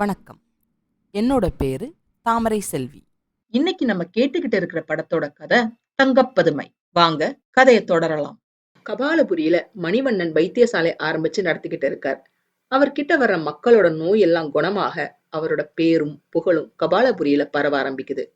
வணக்கம். என்னோட பேரு தாமரை செல்வி. இன்னைக்கு நம்ம கேட்டுக்கிட்டு இருக்கிற படத்தோட கதை தங்கப்பதுமை. வாங்க கதையை தொடரலாம். கபாலபுரியில மணிவண்ணன் வைத்தியசாலை ஆரம்பிச்சு நடத்திக்கிட்டு இருக்கார். அவர்கிட்ட வர்ற மக்களோட நோய் எல்லாம் குணமாக அவரோட பேரும் புகழும் கபாலபுரியில பரவ ஆரம்பிக்குது.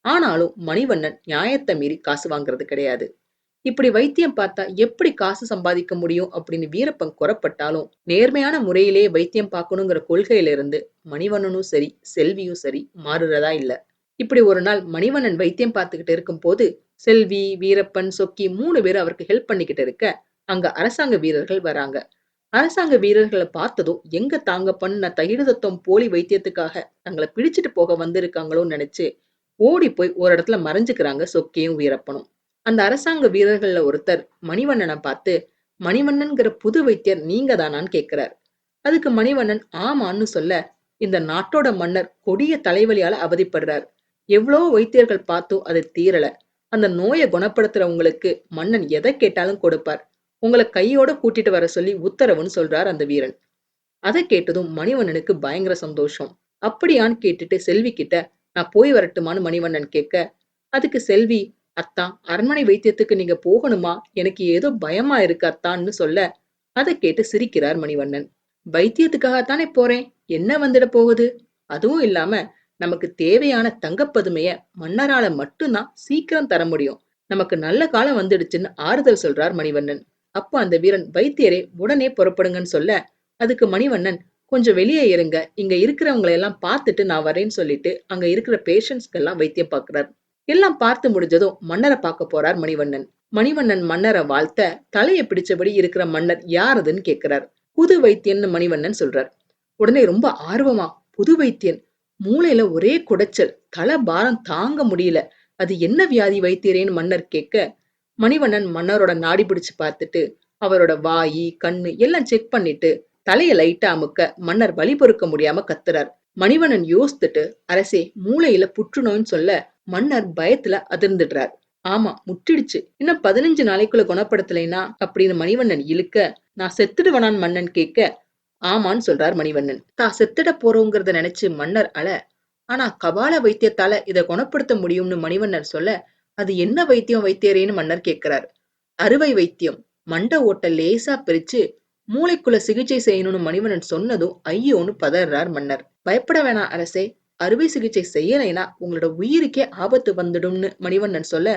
ஆனாலும் மணிவண்ணன் நியாயத்தை மீறி காசு வாங்குறது கிடையாது. இப்படி வைத்தியம் பார்த்தா எப்படி காசு சம்பாதிக்க முடியும் அப்படின்னு வீரப்பன் குறப்பட்டாலும் நேர்மையான முறையிலே வைத்தியம் பார்க்கணுங்கிற கொள்கையில இருந்து மணிவண்ணனும் சரி செல்வியும் சரி மாறுறதா இல்ல. இப்படி ஒரு நாள் மணிவண்ணன் வைத்தியம் பார்த்துக்கிட்டு இருக்கும் போது செல்வி வீரப்பன் சொக்கி மூணு பேரும் அவருக்கு ஹெல்ப் பண்ணிக்கிட்டு இருக்க அங்க அரசாங்க வீரர்கள் வராங்க. அரசாங்க வீரர்களை பார்த்ததும் எங்க தாங்க பண்ண தகிடு போலி வைத்தியத்துக்காக தங்களை பிடிச்சிட்டு போக வந்திருக்காங்களோன்னு நினைச்சு ஓடி போய் ஒரு இடத்துல மறைஞ்சுக்கிறாங்க சொக்கியும் வீரப்பனும். அந்த அரசாங்க வீரர்கள்ல ஒருத்தர் மணிவண்ணனை பார்த்து மணிவண்ணன்கிற புது வைத்தியர் நீங்க தானான்னு கேட்கிறார். அதுக்கு மணிவண்ணன் ஆமான்னு சொல்ல இந்த நாட்டோட மன்னர் கொடிய தலைவலியால அவதிப்படுறார். எவ்வளோ வைத்தியர்கள் பார்த்தோ அது தீரல. அந்த நோயை குணப்படுத்துறவங்களுக்கு மன்னன் எதை கேட்டாலும் கொடுப்பார். உங்களை கையோட கூட்டிட்டு வர சொல்லி உத்தரவுன்னு சொல்றார் அந்த வீரன். அதை கேட்டதும் மணிவண்ணனுக்கு பயங்கர சந்தோஷம். அப்படியான்னு கேட்டுட்டு செல்வி கிட்ட நான் போய் வரட்டுமான்னு மணிவண்ணன் கேட்க அதுக்கு செல்வி அத்தா அரண்மனை வைத்தியத்துக்கு நீங்க போகணுமா? எனக்கு ஏதோ பயமா இருக்கு அத்தான்னு சொல்ல அதை கேட்டு சிரிக்கிறார் மணிவண்ணன். வைத்தியத்துக்காகத்தானே போறேன்? என்ன வந்துட போகுது? அதுவும் இல்லாம நமக்கு தேவையான தங்கப்பதுமைய மன்னரால மட்டும்தான் சீக்கிரம் தர முடியும். நமக்கு நல்ல காலம் வந்துடுச்சுன்னு ஆறுதல் சொல்றார் மணிவண்ணன். அப்ப அந்த வீரன் வைத்தியரே உடனே புறப்படுங்கன்னு சொல்ல அதுக்கு மணிவண்ணன் கொஞ்சம் வெளியே இருங்க. இங்க இருக்கிறவங்களை எல்லாம் பார்த்துட்டு நான் வரேன்னு சொல்லிட்டு அங்க இருக்கிற பேஷண்ட்ஸ்க்கெல்லாம் வைத்தியம் பார்க்கிறார். எல்லாம் பார்த்து முடிஞ்சதும் மன்னரை பார்க்க போறார் மணிவண்ணன். மணிவண்ணன் மன்னரை வாழ்த்த தலையை பிடிச்சபடி இருக்கிற மன்னர் யாருதுன்னு கேட்கிறார். புது வைத்தியன்னு மணிவண்ணன் சொல்றார். உடனே ரொம்ப ஆர்வமா புது வைத்தியன் மூளையில ஒரே குடைச்சல் தலை பாரம் தாங்க முடியல அது என்ன வியாதி வைத்தியரேன்னு மன்னர் கேட்க மணிவண்ணன் மன்னரோட நாடி பிடிச்சு பார்த்துட்டு அவரோட வாயி கண்ணு எல்லாம் செக் பண்ணிட்டு தலையை லைட்டா அமுக்க மன்னர் வழி பொறுக்க முடியாம கத்துறார். மணிவண்ணன் யோசித்துட்டு அரசே மூளையில புற்றுநோய்னு சொல்ல மன்னர் பயத்துல அதிர்ந்துடுறார். ஆமா முட்டிடுச்சு. இன்னும் பதினஞ்சு நாளைக்குள்ள குணப்படுத்தலைனா அப்படின்னு மணிவண்ணன் இழுக்க நான் செத்துடுவனான் மன்னன் கேட்க ஆமான்னு சொல்றார் மணிவண்ணன். தான் செத்துட போறோங்கிறத நினைச்சு மன்னர் அல ஆனா கபால வைத்தியத்தால இத குணப்படுத்த முடியும்னு மணிவண்ணர் சொல்ல அது என்ன வைத்தியம் வைத்தியரேன்னு மன்னர் கேட்கிறார். அறுவை வைத்தியம். மண்ட ஓட்ட லேசா பிரிச்சு மூளைக்குள்ள சிகிச்சை செய்யணும்னு மணிவண்ணன் சொன்னதும் ஐயோன்னு பதறார் மன்னர். பயப்பட வேணாம் அரசே அறுவை சிகிச்சை செய்யலைனா உங்களோட உயிருக்கே ஆபத்து வந்துடும்னு மணிவண்ணன் சொல்ல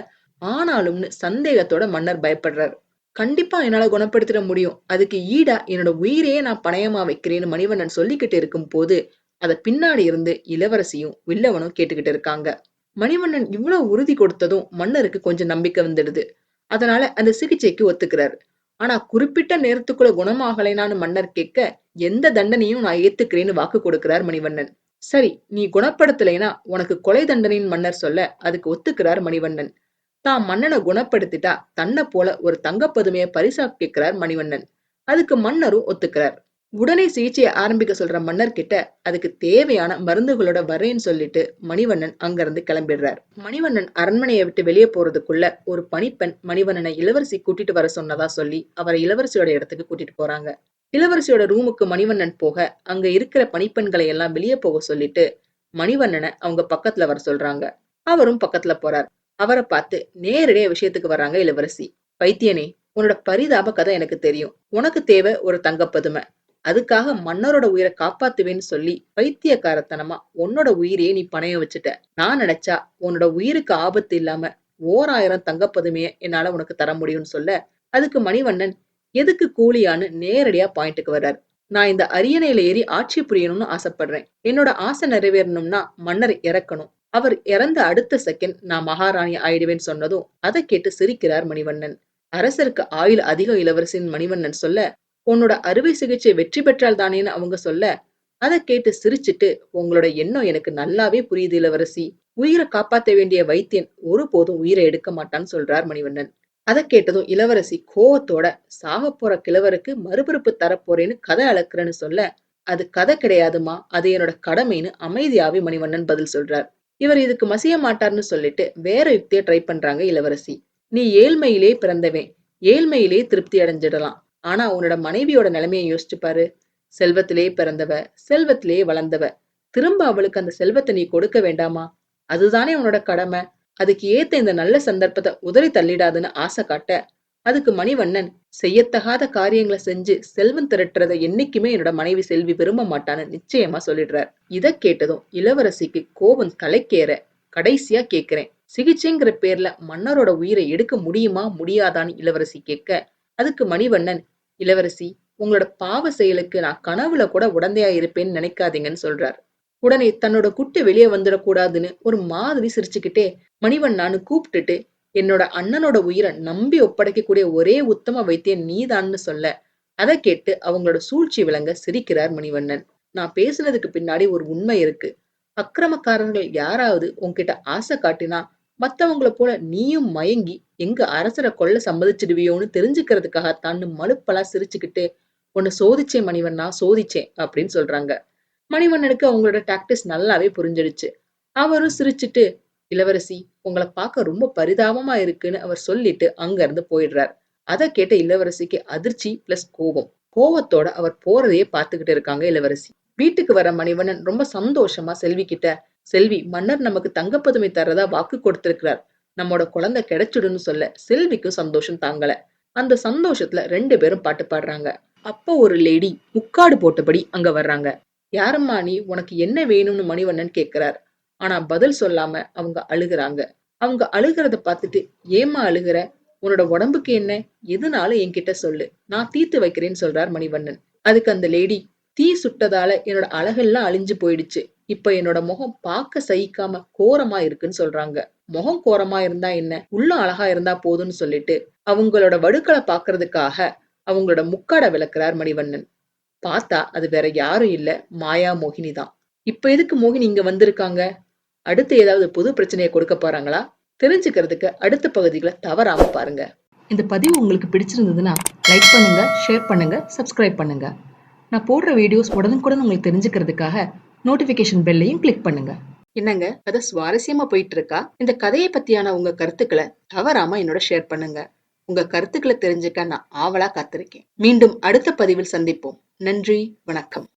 ஆனாலும்னு சந்தேகத்தோட மன்னர் பயப்படுறார். கண்டிப்பா என்னால குணப்படுத்திட முடியும். அதுக்கு ஈடா என்னோட உயிரையே நான் பணயமா வைக்கிறேன்னு மணிவண்ணன் சொல்லிக்கிட்டு இருக்கும் போது அத பின்னாடி இருந்து இளவரசியும் வில்லவனும் கேட்டுக்கிட்டு இருக்காங்க. மணிவண்ணன் இவ்வளவு உறுதி கொடுத்ததும் மன்னருக்கு கொஞ்சம் நம்பிக்கை வந்துடுது. அதனால அந்த சிகிச்சைக்கு ஒத்துக்கிறாரு. ஆனா குறிப்பிட்ட நேரத்துக்குள்ள குணமாகலைனான்னு மன்னர் கேட்க எந்த தண்டனையும் நான் ஏத்துக்கிறேன்னு வாக்கு கொடுக்கிறார் மணிவண்ணன். சரி நீ குணப்படுத்தலைனா உனக்கு கொலை தண்டனையின் மன்னர் சொல்ல அதுக்கு ஒத்துக்கிறார் மணிவண்ணன். தான் மன்னனை குணப்படுத்திட்டா தன்னை போல ஒரு தங்கப்பதுமையை பரிசா கேட்கிறார் மணிவண்ணன். அதுக்கு மன்னரும் ஒத்துக்கிறார். உடனே சிகிச்சையை ஆரம்பிக்க சொல்ற மன்னர் கிட்ட அதுக்கு தேவையான மருந்துகளோட வரேன்னு சொல்லிட்டு மணிவண்ணன் அங்கிருந்து கிளம்பிடுறார். மணிவண்ணன் அரண்மனையை விட்டு வெளியே போறதுக்குள்ள ஒரு பணிப்பெண் மணிவண்ணனை இளவரசி கூட்டிட்டு வர சொன்னதா சொல்லி அவரை இளவரசியோட இடத்துக்கு கூட்டிட்டு போறாங்க. இளவரசியோட ரூமுக்கு மணிவண்ணன் போக அங்க இருக்கிற பணிப்பெண்களை எல்லாம் வெளியே போக சொல்லிட்டு மணிவண்ணனை அவங்க பக்கத்துல வர சொல்றாங்க. அவரும் பக்கத்துல போறார். அவரை பார்த்து நேரடியா விஷயத்துக்கு வர்றாங்க இளவரசி. வைத்தியனே உன்னோட பரிதாப கதை எனக்கு தெரியும். உனக்கு தேவை ஒரு தங்கப்பதுமை அதுக்காக மன்னரோட உயிரை காப்பாத்துவேன்னு சொல்லி பைத்தியக்காரத்தனமா உன்னோட உயிரையே நீ பணைய வச்சுட்ட. நான் நினைச்சா உன்னோட உயிருக்கு ஆபத்து இல்லாம ஓராயிரம் தங்கப்பதுமைய என்னால உனக்கு தர முடியும்னு சொல்ல அதுக்கு மணிவண்ணன் எதுக்கு கூலியான்னு நேரடியா பாயிண்ட்டுக்கு வர்றார். நான் இந்த அரியணையில ஏறி ஆட்சி புரியணும்னு ஆசைப்படுறேன். என்னோட ஆசை நிறைவேறணும்னா மன்னர் இறக்கணும். அவர் இறந்த அடுத்த செகண்ட் நான் மகாராணி ஆயிடுவேன்னு சொன்னதும் அதை கேட்டு சிரிக்கிறார் மணிவண்ணன். அரசருக்கு ஆயுள் அதிக இளவரசின் மணிவண்ணன் சொல்ல உன்னோட அறுவை சிகிச்சை வெற்றி பெற்றால் தானேன்னு அவங்க சொல்ல அதை கேட்டு சிரிச்சிட்டு உங்களோட எண்ணம் எனக்கு நல்லாவே புரியுது இளவரசி. உயிரை காப்பாத்த வேண்டிய வைத்தியன் ஒருபோதும் உயிரை எடுக்க மாட்டான்னு சொல்றார் மணிவண்ணன். அதை கேட்டதும் இளவரசி கோவத்தோட சாக போற கிழவருக்கு மறுபிறப்பு தரப்போறேன்னு கதை அளக்குறேன்னு சொல்ல அது கதை கிடையாதுமா அது என்னோட கடமைன்னு அமைதியாவே மணிவண்ணன் பதில் சொல்றார். இவர் இதுக்கு மசிய மாட்டார்னு சொல்லிட்டு வேற யுக்தியை ட்ரை பண்றாங்க இளவரசி. நீ ஏழ்மையிலே பிறந்தவன் ஏழ்மையிலே திருப்தி அடைஞ்சிடலாம். ஆனா உன்னோட மனைவியோட நிலைமையை யோசிச்சு பாரு. செல்வத்திலே பிறந்தவ செல்வத்திலே வளர்ந்தவ திரும்ப அவளுக்கு அந்த செல்வத்தை நீ கொடுக்க வேண்டாமா? அதுதானே உன்னோட கடமை. அதுக்கு ஏத்த இந்த நல்ல சந்தர்ப்பத்தை உதறி தள்ளிடாதுன்னு ஆசை காட்ட அதுக்கு மணிவண்ணன் செய்யத்தகாத காரியங்களை செஞ்சு செல்வம் திரட்டுறத என்னைக்குமே என்னோட மனைவி செல்வி விரும்ப மாட்டான்னு நிச்சயமா சொல்லிடுறார். இத கேட்டதும் இளவரசிக்கு கோபம் தலைக்கேற கடைசியா கேக்குறேன். சிகிச்சைங்கிற பேர்ல மன்னரோட உயிரை எடுக்க முடியுமா முடியாதான்னு இளவரசி கேட்க அதுக்கு மணிவண்ணன் இளவரசி உங்களோட பாவ செயலுக்கு நான் கனவுல கூட உடந்தையா இருப்பேன்னு நினைக்காதீங்கன்னு சொல்றார். உடனே தன்னோட குட்டு வெளியே வந்துடக்கூடாதுன்னு ஒரு மாதிரி சிரிச்சுக்கிட்டே மணிவண்ணான்னு கூப்பிட்டுட்டு என்னோட அண்ணனோட உயிரை நம்பி ஒப்படைக்கக்கூடிய ஒரே உத்தம வைத்தியன் நீதான்னு சொல்ல. அதை கேட்டு அவங்களோட சூழ்ச்சி விளங்க சிரிக்கிறார் மணிவண்ணன். நான் பேசுனதுக்கு பின்னாடி ஒரு உண்மை இருக்கு. அக்கிரமக்காரர்கள் யாராவது உன்கிட்ட ஆசை காட்டினா மத்தவங்கள போல நீயும் மயங்கி எங்க அரசரை கொல்ல சம்மதிச்சிடுவியோன்னு தெரிஞ்சுக்கிறதுக்காகத்தான்னு மலுப்பலா சிரிச்சுக்கிட்டு உன்னை சோதிச்சேன் மணிவண்ணா சோதிச்சேன் அப்படின்னு சொல்றாங்க. மணிவண்ணனுக்கு அவங்களோட டாக்டிஸ் நல்லாவே புரிஞ்சிடுச்சு. அவரும் சிரிச்சுட்டு இளவரசி உங்களை பார்க்க ரொம்ப பரிதாபமா இருக்குன்னு அவர் சொல்லிட்டு அங்க இருந்து போயிடுறார். அதை கேட்ட இளவரசிக்கு அதிர்ச்சி பிளஸ் கோபம். கோபத்தோட அவர் போறதையே பார்த்துக்கிட்டு இருக்காங்க இளவரசி. வீட்டுக்கு வர மணிவண்ணன் ரொம்ப சந்தோஷமா செல்வி கிட்ட செல்வி மன்னர் நமக்கு தங்கப்பதுமை தர்றதா வாக்கு கொடுத்திருக்கிறார். நம்மோட குழந்தை கிடைச்சிடுன்னு சொல்ல செல்விக்கும் சந்தோஷம் தாங்கல. அந்த சந்தோஷத்துல ரெண்டு பேரும் பாட்டு பாடுறாங்க. அப்போ ஒரு லேடி முக்காடு போட்டபடி அங்க வர்றாங்க. யாரம்மா நீ? உனக்கு என்ன வேணும்னு மணிவண்ணன் கேட்கிறார். ஆனா பதில் சொல்லாம அவங்க அழுகுறாங்க. அவங்க அழுகிறத பார்த்துட்டு ஏமா அழுகுற? உன்னோட உடம்புக்கு என்ன? எதுனாலும் என்கிட்ட சொல்லு. நான் தீர்த்து வைக்கிறேன்னு சொல்றார் மணிவண்ணன். அதுக்கு அந்த லேடி தீ சுட்டதால என்னோட அழகெல்லாம் அழிஞ்சு போயிடுச்சு. இப்ப என்னோட முகம் பார்க்க சகிக்காம கோரமா இருக்குன்னு சொல்றாங்க. முகம் கோரமா இருந்தா என்ன? உள்ள அழகா இருந்தா போதும்னு சொல்லிட்டு அவங்களோட வடுக்களை பாக்குறதுக்காக அவங்களோட முக்காட விளக்குறார் மணிவண்ணன். பார்த்தா அது வேற யாரும் இல்ல. மாயா மோகினி தான். இப்ப எதுக்கு மோகினி இங்க வந்திருக்காங்க? அடுத்து ஏதாவது புது பிரச்சனையை கொடுக்க போறாங்களா? தெரிஞ்சுக்கிறதுக்கு அடுத்த பகுதிகளை தவறாம பாருங்க. இந்த பதிவு உங்களுக்கு பிடிச்சிருந்ததுன்னா லைக் பண்ணுங்க ஷேர் பண்ணுங்க சப்ஸ்கிரைப் பண்ணுங்க. நான் போடுற வீடியோஸ் உடனுக்குடன் உங்களுக்கு தெரிஞ்சுக்கிறதுக்காக நோட்டிபிகேஷன் பெல்லையும் கிளிக் பண்ணுங்க. என்னங்க? கதை சுவாரஸ்யமா போயிட்டு இருக்கா இந்த கதையை பத்தியான உங்க கருத்துக்களை தவறாம என்னோட ஷேர் பண்ணுங்க. உங்க கருத்துக்களை தெரிஞ்சுக்க நான் ஆவலா காத்திருக்கேன். மீண்டும் அடுத்த பதிவில் சந்திப்போம். நன்றி வணக்கம்.